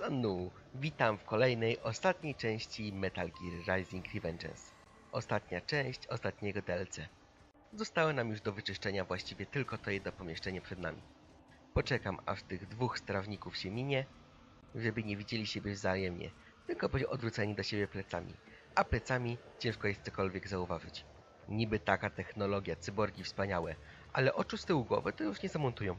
Sonu, witam w kolejnej, ostatniej części Metal Gear Rising Revengeance. Ostatnia część ostatniego DLC. Zostało nam już do wyczyszczenia właściwie tylko to jedno pomieszczenie przed nami. Poczekam aż tych dwóch strawników się minie, żeby nie widzieli siebie wzajemnie, tylko bądź odwróceni do siebie plecami. A plecami ciężko jest cokolwiek zauważyć. Niby taka technologia, cyborgi wspaniałe, ale oczu z tyłu głowy to już nie zamontują.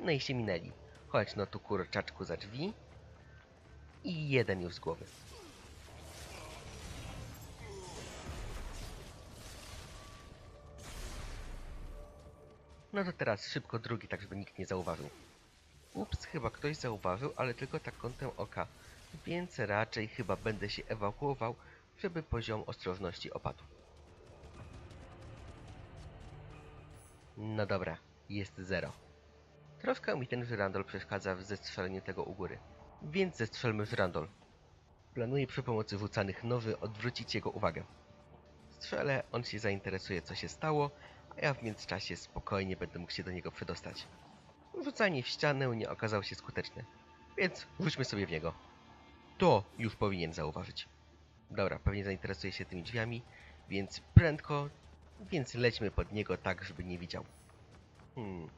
No i się minęli. Chodź no tu kurczaczku za drzwi. I jeden już z głowy. No to teraz szybko drugi, tak żeby nikt nie zauważył. Ups, chyba ktoś zauważył, ale tylko tak kątem oka. Więc raczej chyba będę się ewakuował, żeby poziom ostrożności opadł. No dobra, jest zero. Troszkę mi ten żyrandol przeszkadza w zestrzeleniu tego u góry. Więc zestrzelmy żyrandol. Planuję przy pomocy rzucanych nowy odwrócić jego uwagę. Strzelę, on się zainteresuje co się stało, a ja w międzyczasie spokojnie będę mógł się do niego przedostać. Rzucanie w ścianę nie okazało się skuteczne, więc rzućmy sobie w niego. To już powinien zauważyć. Dobra, pewnie zainteresuje się tymi drzwiami, więc prędko, więc lećmy pod niego tak, żeby nie widział. Hmm,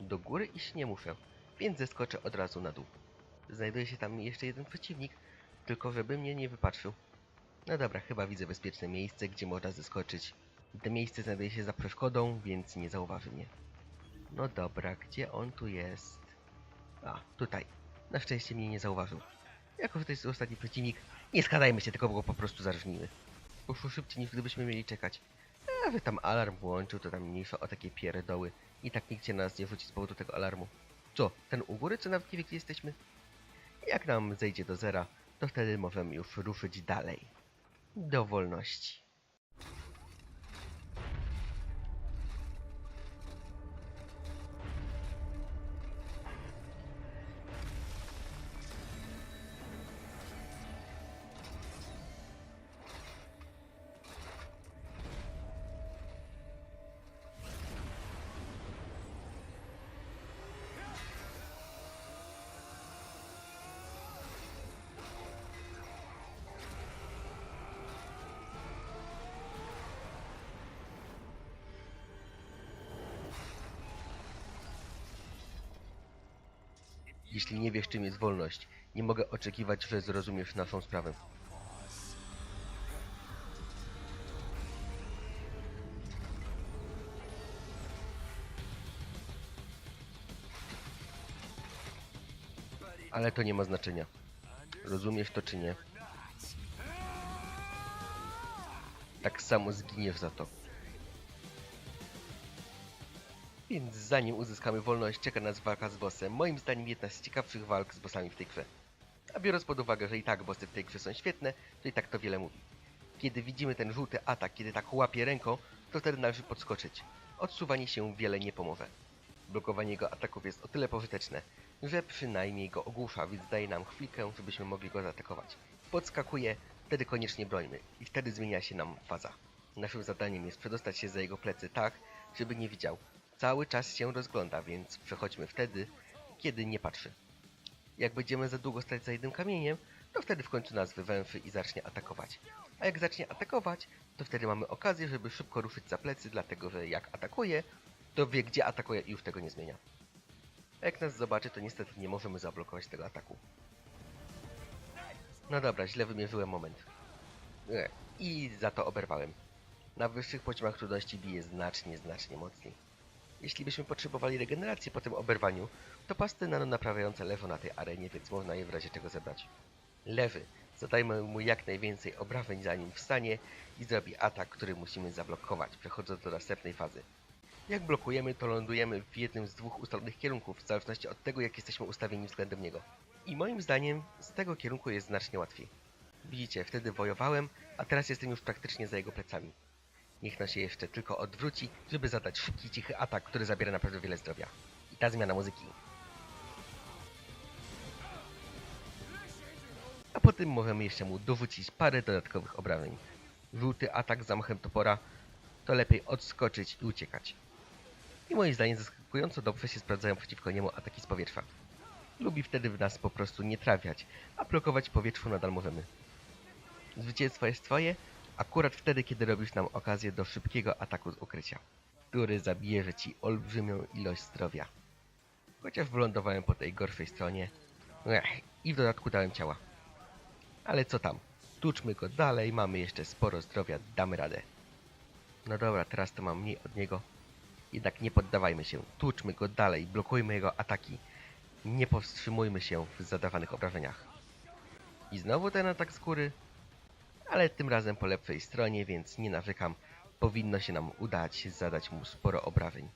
do góry iść nie muszę, więc zeskoczę od razu na dół. Znajduje się tam jeszcze jeden przeciwnik, tylko żeby mnie nie wypatrzył. No dobra, chyba widzę bezpieczne miejsce, gdzie można zeskoczyć. To miejsce znajduje się za przeszkodą, więc nie zauważy mnie. No dobra, gdzie on tu jest? A, tutaj. Na szczęście mnie nie zauważył. Jako, że to jest ostatni przeciwnik, nie skadajmy się, tylko go po prostu zarżnijmy. Poszło szybciej niż gdybyśmy mieli czekać. Wy tam alarm włączył, to tam mniejsza o takie pierdoły. I tak nikt się na nas nie wróci z powodu tego alarmu. Co, ten u góry, co nawet nie wie, gdzie jesteśmy? Jak nam zejdzie do zera, to wtedy możemy już ruszyć dalej. Do wolności. Jeśli nie wiesz, czym jest wolność, nie mogę oczekiwać, że zrozumiesz naszą sprawę. Ale to nie ma znaczenia. Rozumiesz to czy nie? Tak samo zginiesz za to. Więc zanim uzyskamy wolność, czeka nas walka z bossem. Moim zdaniem jedna z ciekawszych walk z bossami w tej grze. A biorąc pod uwagę, że i tak bossy w tej grze są świetne, to i tak to wiele mówi. Kiedy widzimy ten żółty atak, kiedy tak łapie ręką, to wtedy należy podskoczyć. Odsuwanie się wiele nie pomoże. Blokowanie jego ataków jest o tyle pożyteczne, że przynajmniej go ogłusza, więc daje nam chwilkę, żebyśmy mogli go zaatakować. Podskakuje, wtedy koniecznie brońmy i wtedy zmienia się nam faza. Naszym zadaniem jest przedostać się za jego plecy tak, żeby nie widział, cały czas się rozgląda, więc przechodźmy wtedy, kiedy nie patrzy. Jak będziemy za długo stać za jednym kamieniem, to wtedy w końcu nas wywęszy i zacznie atakować. A jak zacznie atakować, to wtedy mamy okazję, żeby szybko ruszyć za plecy, dlatego że jak atakuje, to wie gdzie atakuje i już tego nie zmienia. A jak nas zobaczy, to niestety nie możemy zablokować tego ataku. No dobra, źle wymierzyłem moment. E, I za to oberwałem. Na wyższych poziomach trudności bije znacznie, znacznie mocniej. Jeśli byśmy potrzebowali regeneracji po tym oberwaniu, to pasty nano naprawiające lewo na tej arenie, więc można je w razie czego zebrać. Lewy. Zadajmy mu jak najwięcej obrażeń zanim wstanie i zrobi atak, który musimy zablokować, przechodząc do następnej fazy. Jak blokujemy, to lądujemy w jednym z dwóch ustalonych kierunków, w zależności od tego, jak jesteśmy ustawieni względem niego. I moim zdaniem z tego kierunku jest znacznie łatwiej. Widzicie, wtedy wojowałem, a teraz jestem już praktycznie za jego plecami. Niech nas się jeszcze tylko odwróci, żeby zadać szybki, cichy atak, który zabiera naprawdę wiele zdrowia. I ta zmiana muzyki. A potem możemy jeszcze mu dorzucić parę dodatkowych obrażeń. Żółty atak zamachem topora to lepiej odskoczyć i uciekać. I moim zdaniem zaskakująco dobrze się sprawdzają przeciwko niemu ataki z powietrza. Lubi wtedy w nas po prostu nie trafiać, a blokować powietrzu nadal możemy. Zwycięstwo jest twoje, akurat wtedy, kiedy robisz nam okazję do szybkiego ataku z ukrycia, który zabierze ci olbrzymią ilość zdrowia. Chociaż wylądowałem po tej gorszej stronie. Ech, I w dodatku dałem ciała. Ale co tam? Tuczmy go dalej, mamy jeszcze sporo zdrowia, damy radę. No dobra, teraz to mam mniej od niego. Jednak nie poddawajmy się. Tłuczmy go dalej, blokujmy jego ataki. Nie powstrzymujmy się w zadawanych obrażeniach. I znowu ten atak z góry. Ale tym razem po lepszej stronie, więc nie narzekam. Powinno się nam udać zadać mu sporo obrażeń.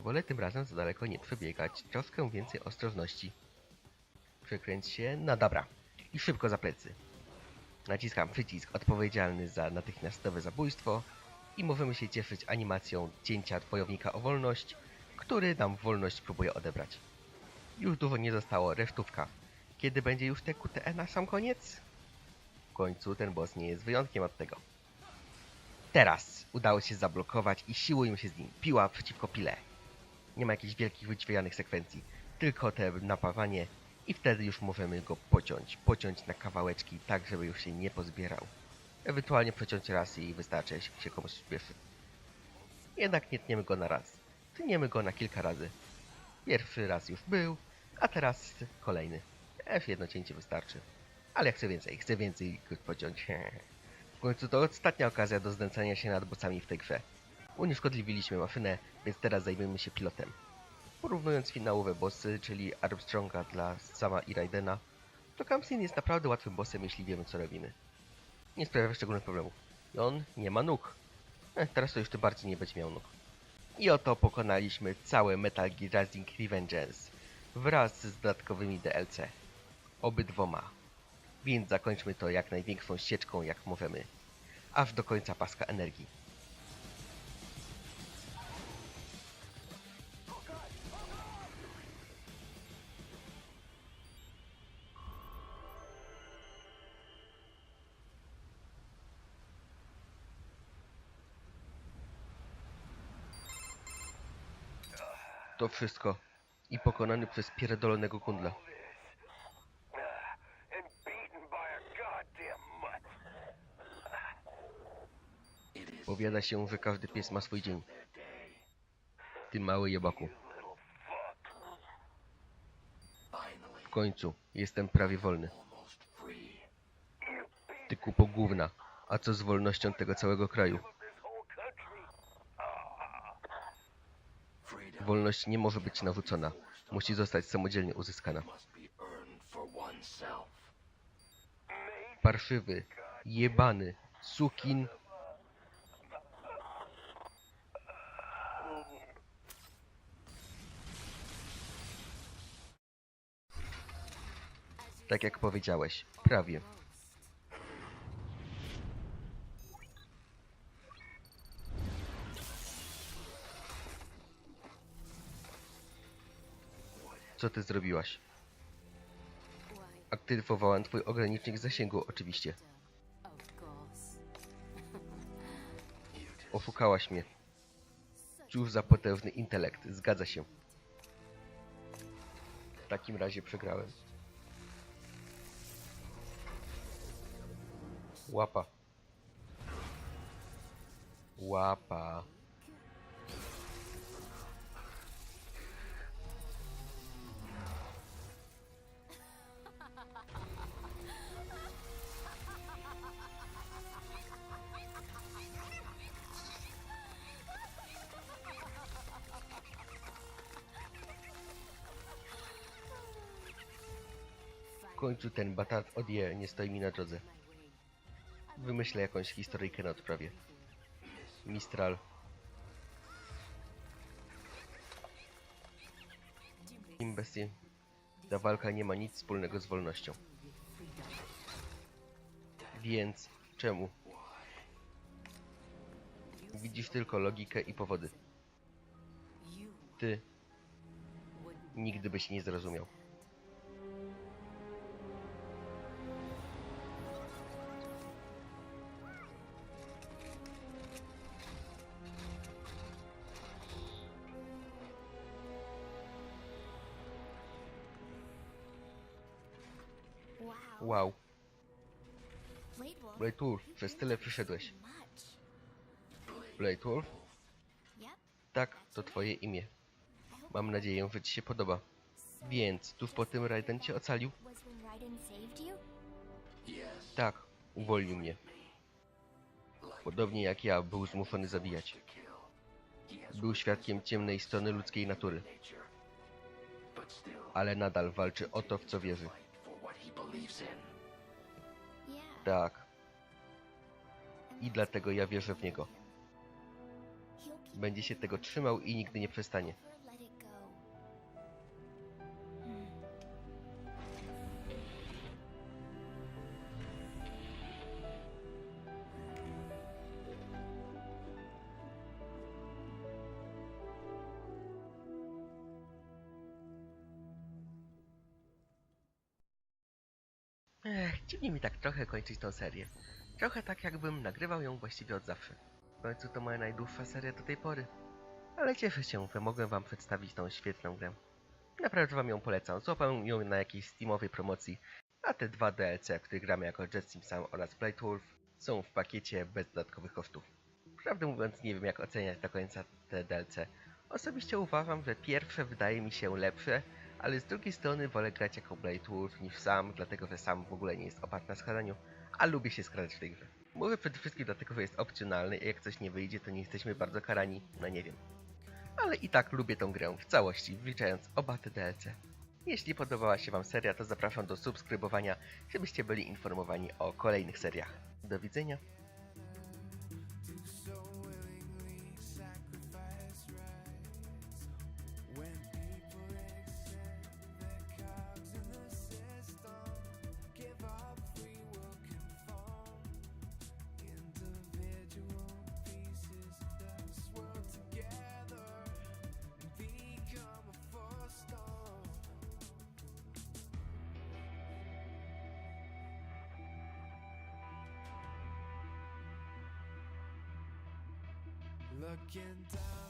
Wolę tym razem za daleko nie przebiegać, troszkę więcej ostrożności. Przekręć się, no dobra. I szybko za plecy. Naciskam przycisk odpowiedzialny za natychmiastowe zabójstwo i możemy się cieszyć animacją cięcia wojownika o wolność, który nam wolność próbuje odebrać. Już dużo nie zostało, resztówka. Kiedy będzie już te QTE na sam koniec? Końcu ten boss nie jest wyjątkiem od tego. Teraz udało się zablokować i siłujmy się z nim. Piła przeciwko pile. Nie ma jakichś wielkich wydźwiękanych sekwencji, tylko te napawanie i wtedy już możemy go pociąć. Pociąć na kawałeczki, tak żeby już się nie pozbierał. Ewentualnie przeciąć raz i wystarczy, jeśli się komuś śpieszy. Jednak nie tniemy go na raz. Tniemy go na kilka razy. Pierwszy raz już był, a teraz kolejny. F jedno cięcie wystarczy. Ale chcę więcej, chcę więcej go pociąć. W końcu to ostatnia okazja do znęcania się nad bocami w tej grze. Unieszkodliwiliśmy maszynę, więc teraz zajmiemy się pilotem. Porównując finałowe bossy, czyli Armstronga dla sama i Raidena, to Kamsin jest naprawdę łatwym bossem, jeśli wiemy co robimy nie sprawia szczególnych problemów. I on nie ma nóg. Eh, teraz to już tym bardziej nie będzie miał nóg. I oto pokonaliśmy całe Metal Gear Rising Revengeance wraz z dodatkowymi DLC. Obydwoma. Więc zakończmy to jak największą ścieżką jak możemy. Aż do końca paska energii. To wszystko. I pokonany przez pierdolonego kundla. Powiada się, że każdy pies ma swój dzień. Ty mały jebaku. W końcu, jestem prawie wolny. Ty kupo gówna. A co z wolnością tego całego kraju? Wolność nie może być narzucona. Musi zostać samodzielnie uzyskana. Parszywy, jebany, sukin. Tak jak powiedziałeś, prawie. Co ty zrobiłaś? Aktywowałem twój ogranicznik zasięgu, oczywiście. Oszukałaś mnie. Cóż za potężny intelekt, zgadza się. W takim razie przegrałem. Łapa. Łapa. W końcu ten batat odje nie stoi mi na drodze. Wymyślę jakąś historyjkę na odprawie. Mistral. Imbestie. Ta walka nie ma nic wspólnego z wolnością. Więc czemu? Widzisz tylko logikę i powody. Ty nigdy byś nie zrozumiał. Wow. Blade Wolf. Przez tyle przyszedłeś. Blade Wolf? Tak, to twoje imię. Mam nadzieję, że ci się podoba. Więc, tuż po tym Raiden cię ocalił? Tak, uwolnił mnie. Podobnie jak ja, był zmuszony zabijać. Był świadkiem ciemnej strony ludzkiej natury. Ale nadal walczy o to, w co wierzy. Yeah. Tak, and i dlatego ja wierzę w niego. in Będzie się tego trzymał i nigdy nie przestanie. Dziwnie mi tak trochę kończyć tą serię. Trochę tak jakbym nagrywał ją właściwie od zawsze. W końcu to moja najdłuższa seria do tej pory. Ale cieszę się, że mogłem wam przedstawić tą świetną grę. Naprawdę wam ją polecam. Złapałem ją na jakiejś steamowej promocji, a te dwa DLC, w których gramy jako Jet Sim Sam oraz Blade Wolf, są w pakiecie bez dodatkowych kosztów. Prawdę mówiąc, nie wiem jak oceniać do końca te DLC. Osobiście uważam, że pierwsze wydaje mi się lepsze, ale z drugiej strony wolę grać jako Blade Wolf niż sam, dlatego że sam w ogóle nie jest oparty na skradaniu, a lubię się skradać w tej grze. Mówię przede wszystkim dlatego, że jest opcjonalny i jak coś nie wyjdzie, to nie jesteśmy bardzo karani, no nie wiem. Ale i tak lubię tą grę w całości, wliczając oba te DLC. Jeśli podobała się Wam seria, to zapraszam do subskrybowania, żebyście byli informowani o kolejnych seriach. Do widzenia. Looking down